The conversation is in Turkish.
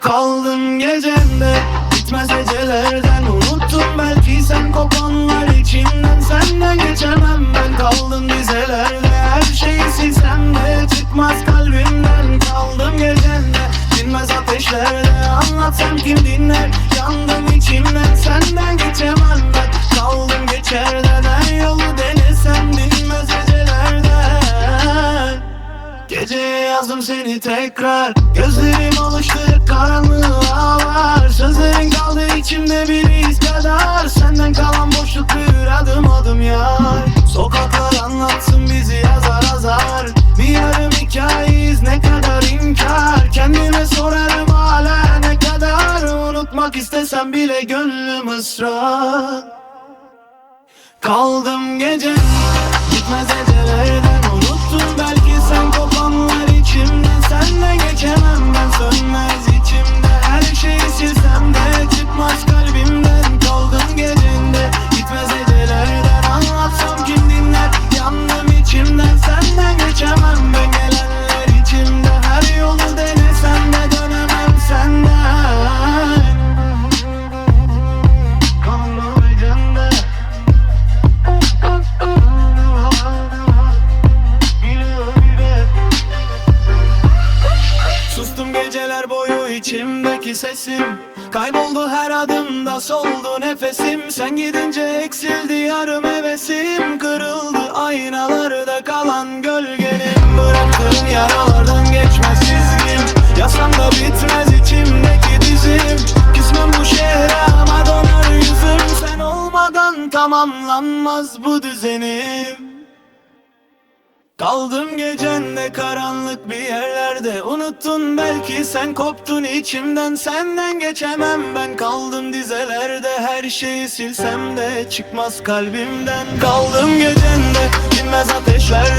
Kaldım gecemde Bitmez gecelerden. Unuttum belki sen kopanlar içimden Senden geçemem ben Kaldım dizelerde. Her şeyi silsem de Çıkmaz kalbimden. Kaldım gecemde Dinmez ateşlerde. Anlatsam kim dinler Yandım içimden. Senden geçemem ben Kaldım Geceye yazdım seni tekrar. Gözlerim alıştı karanlığa var. Sözlerin kaldı içimde bir iz kadar. Senden kalan boşluk büyür adım adım yar. Sokaklar anlatsın bizi yazar azar Bir yarım hikayeyiz ne kadar inkar. Kendime sorarım hala ne kadar. Unutmak istesem bile gönlüm ısrar. Kaldım gece Gitmez gecelerden içimdeki sesim. Kayboldu her adımda soldu nefesim. Sen gidince eksildi yarım hevesim. Kırıldı aynalarda kalan gölgenim Bıraktığın yaralardan geçmez çizgim. Yasam da bitmez içimdeki dizim. Küsmem bu şehre ama donar yüzüm. Sen olmadan tamamlanmaz bu düzenim Kaldım gecende karanlık bir yerlerde. Unuttun belki sen koptun içimden. Senden geçemem ben. Kaldım dizelerde. Her şeyi silsem de çıkmaz kalbimden. Kaldım gecende dinmez ateşlerde